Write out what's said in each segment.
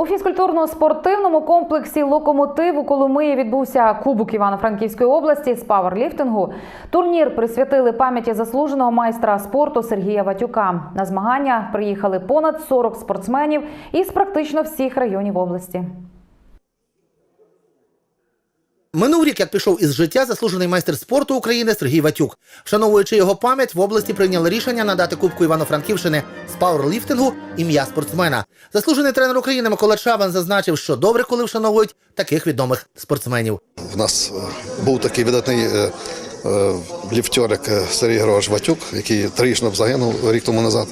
У фізкультурно-спортивному комплексі Локомотив у Коломиї відбувся Кубок Івано-Франківської області з паверліфтингу. Турнір присвятили пам'яті заслуженого майстра спорту Сергія Ватюка. На змагання приїхали понад 40 спортсменів із практично всіх районів області. Минув рік, як пішов із життя заслужений майстер спорту України Сергій Ватюк. Вшановуючи його пам'ять, в області прийняли рішення надати Кубку Івано-Франківщини з пауерліфтингу ім'я спортсмена. Заслужений тренер України Микола Чабан зазначив, що добре, коли вшановують таких відомих спортсменів. У нас е, був такий видатний е, е, е, Сергій Григорович Ватюк, який трагічно загинув рік тому назад.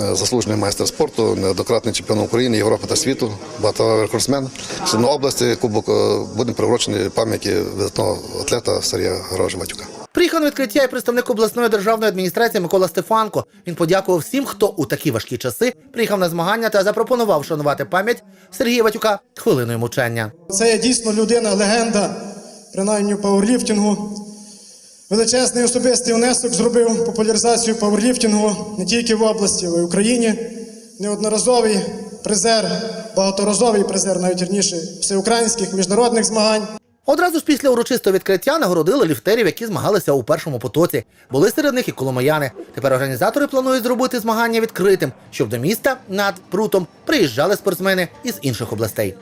Е, Заслужений майстер спорту, неоднократний чемпіон України, Європи та світу, багато рекордсмен. Сьогодні області кубок е, буде приурочений пам'яті видатного атлета Сергія Григоровича Ватюка. Приїхав на відкриття і представник обласної державної адміністрації Микола Стефанко. Він подякував всім, хто у такі важкі часи приїхав на змагання та запропонував вшанувати пам'ять Сергія Ватюка хвилиною мовчання. Це є дійсно людина, легенда, принаймні в пауерліфтингу. Величезний особистий внесок зробив популяризацію пауерліфтингу не тільки в області, але й в Україні. Неодноразовий призер, багаторазовий призер, навіть вірніше, всеукраїнських міжнародних змагань. Одразу ж після урочистого відкриття нагородили ліфтерів, які змагалися у першому потоці. Були серед них і коломияни. Тепер організатори планують зробити змагання відкритим, щоб до міста над прутом приїжджали спортсмени із інших областей.